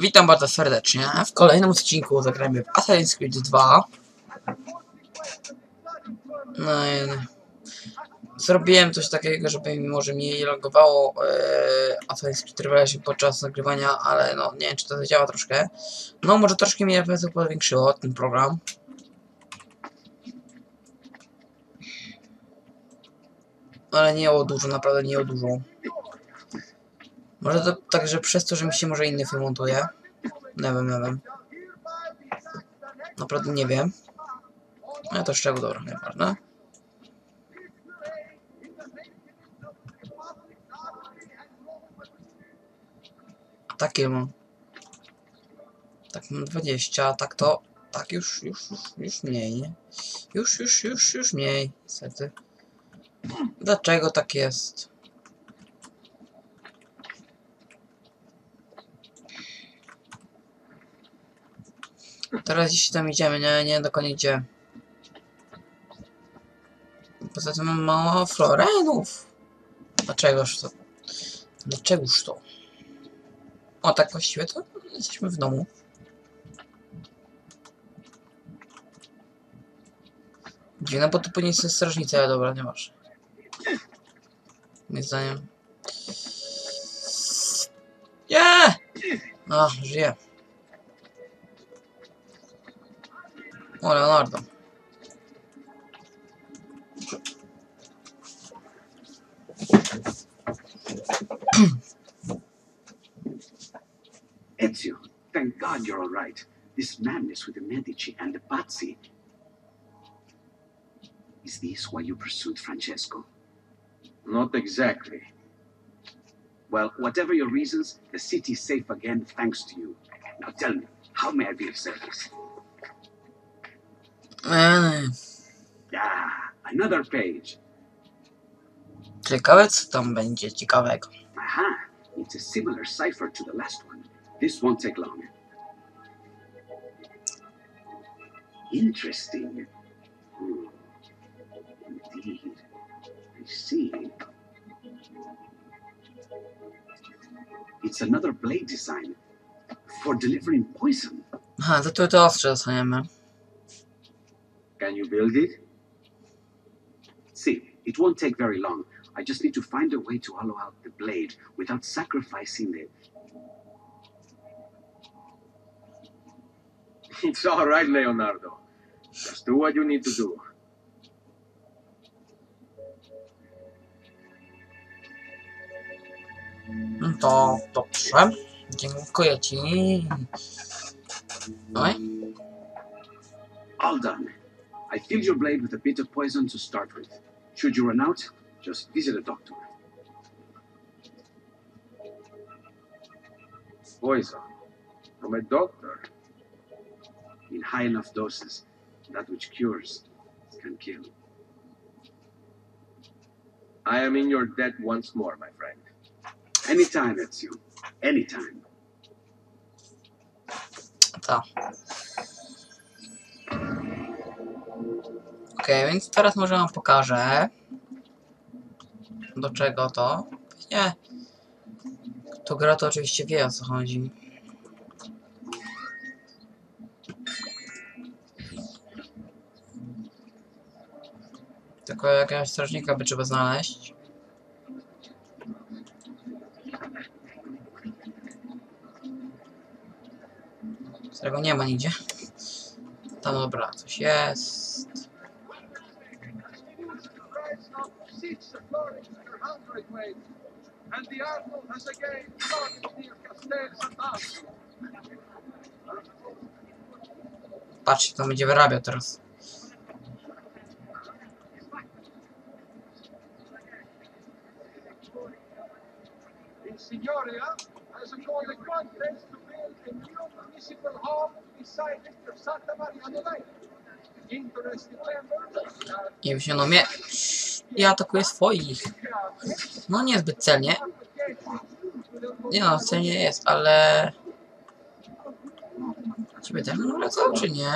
Witam bardzo serdecznie. W kolejnym odcinku zagramy w Assassin's Creed 2. No zrobiłem coś takiego, żeby może mniej logowało e, Assassin's Creed Revelation podczas nagrywania, ale no nie wiem czy to zadziała troszkę. No może troszkę mi FPS powiększyło ten program. Ale nie o dużo, naprawdę nie o dużo. Może to także przez to, że mi się może inny film montuje. Nie wiem, nie wiem. Naprawdę nie wiem. Ale to szczegół, dobra, nieważne. Takie mam. Tak mam 20, a tak to... Tak już, już, już, już mniej, nie? Już, już, już, już mniej, niestety. Dlaczego tak jest? Teraz gdzieś tam idziemy, nie, nie dokładnie gdzie. Poza tym mam mało florenów. Dlaczegoż to? Dlaczegoż to? O, tak właściwie to jesteśmy w domu. Dziwne, bo to powinien być strażnicy, ale dobra, nie masz. Moim zdaniem. Nie! A, żyje. O, Leonardo. Ezio, thank God you're all right. This madness with the Medici and the Pazzi. Is this why you pursued Francesco? Not exactly. Well, whatever your reasons, the city's safe again thanks to you. Now tell me, how may I be of service? Eee, Ah, another page. ciekawe co tam będzie ciekawego. Aha, it's a similar cipher to the last one. This won't take long. Interesting. Hmm. Indeed. I see. It's another blade design for delivering poison. Aha, to tu to ostrze dostaniemy. Can you build it? See, it won't take very long. I just need to find a way to hollow out the blade without sacrificing the. It's all right, Leonardo. Just do what you need to do. To dobrze. Dziękuję ci. Oj, All done. I filled your blade with a bit of poison to start with. Should you run out, just visit a doctor. Poison. From a doctor. In high enough doses, that which cures can kill. I am in your debt once more, my friend. Anytime, Ezio. Anytime. to. Okej, więc teraz może wam pokażę. Do czego to? Nie. Kto gra to oczywiście wie o co chodzi. Tylko jakiegoś strażnika by trzeba znaleźć. Którego nie ma nigdzie. Tam dobra, coś jest. Patrzcie, to będzie wyrabiał teraz. In Signoria has acquired contracts to build a new municipal hall beside Mr. Santa Maria Novella. Interested members are I wysiądą mnie. I atakuje swoich. No niezbyt celnie. Nie no, celnie jest, ale... Ciebie też bym wracał, czy nie?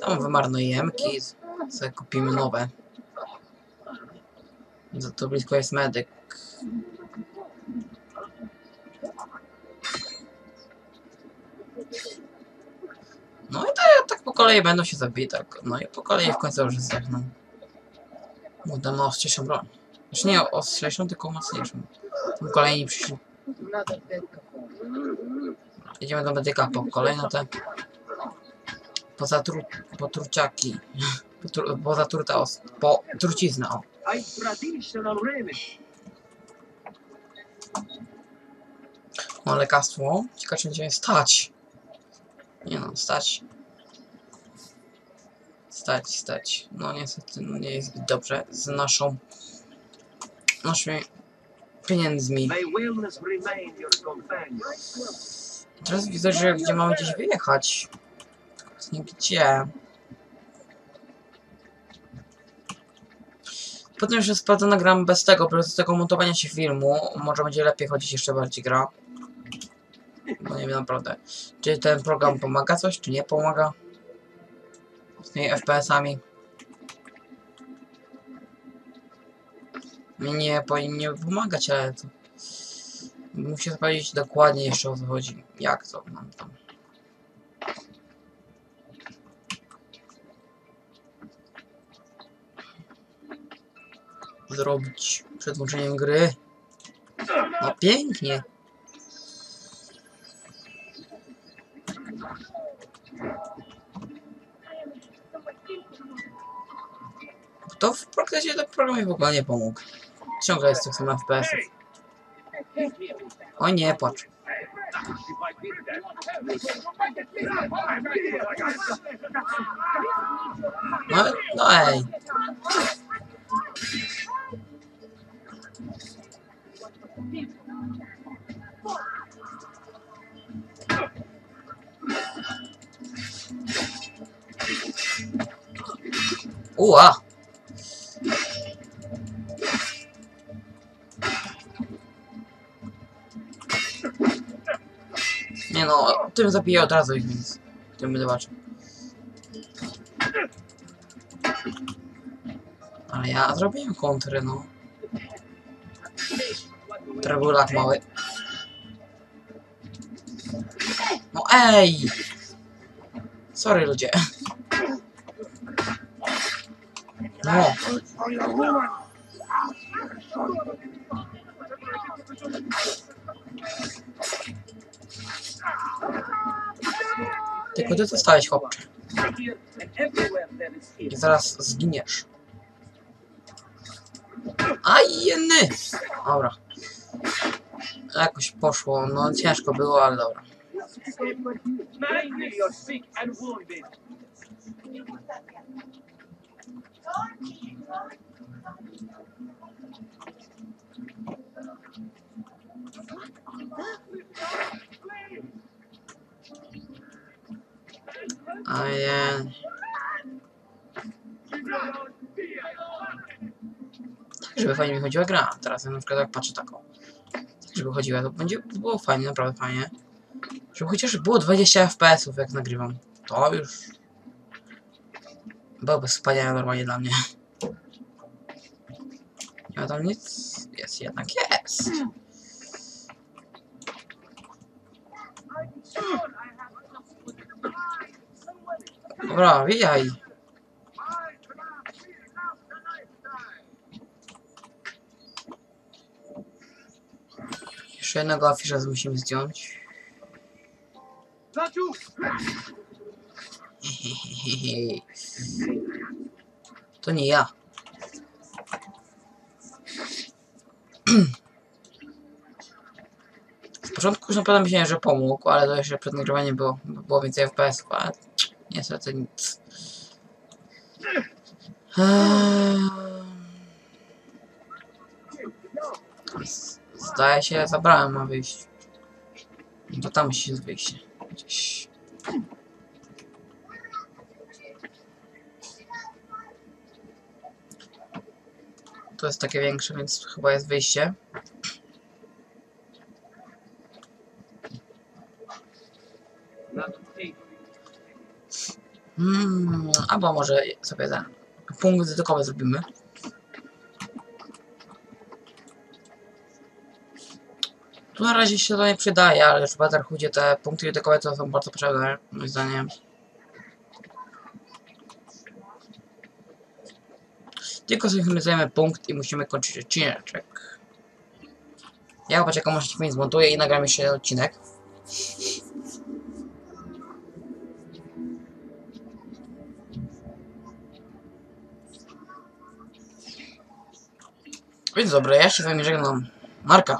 Tam wymarnujemy, sobie kupimy nowe. Za to blisko jest medyk. No i tak, tak po kolei będą się zabijać, tak. No i po kolei w końcu już zdechną. Będę ostrzejszą broń. Znaczy nie ostrzejszą, tylko mocniejszą. Tam kolejni przyszli. Jedziemy do medyka po kolejne te... Pozatru... potruciaki. Potru... Pozatruta os... Po... trucizna, o. O, lekarstwo. Ciekawe, czy będzie stać. Nie no, stać. Stać, stać. No niestety, no nie jest zbyt dobrze z naszą... Naszymi pieniędzmi. Teraz widzę, że gdzie mamy gdzieś wyjechać. Nie gdzie. Potem już sprawdzę nagram bez tego, bez tego montowania się filmu. Może będzie lepiej chodzić jeszcze bardziej gra. Bo nie wiem naprawdę. Czy ten program pomaga coś, czy nie pomaga? Z tymi FPS-ami. Mi nie powinien pomagać, ale to... Muszę powiedzieć dokładnie jeszcze o co chodzi. Jak to mam tam. Zrobić przed włączeniem gry. No pięknie. To w praktyce to programie w ogóle nie pomógł. Ciągle jest tych samych FPS-ów. O nie, płacz. No, no ej. Ua! Nie no, tym zabiję od razu ich, więc tym będę. Ale ja zrobiłem kontry, no. Trebulak mały. No ej! Sorry ludzie. No. Tylko ty zostałeś chłopcze. I zaraz zginiesz. Aj, jenny! Dobra. Jakoś poszło, no ciężko było, ale dobra. Je... Tak, żeby fajnie mi chodziła gra. Teraz ja na przykład jak patrzę taką. Tak, żeby chodziła, to będzie to było fajnie, naprawdę fajnie. Żeby chociaż było 20 FPS-ów jak nagrywam. To już... Byłoby wspaniałe normalnie dla mnie. Nie ma tam nic. Jest, jednak jest. Dobra, wijaj. Jeszcze jednego afisza musimy zdjąć. To nie ja. Z początku już naprawdę myślałem, że pomógł, ale to jeszcze przed nagrywaniem było, było więcej FPS-ów, ale niestety nic. Eee... Z- Zdaje się, zabrałem ma wyjść. To tam musi jest wyjście. Gdzieś. To jest takie większe, więc chyba jest wyjście. Hmm, albo może sobie ten punkt widokowy zrobimy. Tu na razie się to nie przydaje, ale w Battlefieldzie te punkty widokowe to są bardzo potrzebne, moim zdaniem. Tylko synchronizujemy punkt i musimy kończyć odcineczek. Ja poczekam aż film zmontuję i nagram jeszcze odcinek. Więc dobra, ja się z wami żegnam. Marka.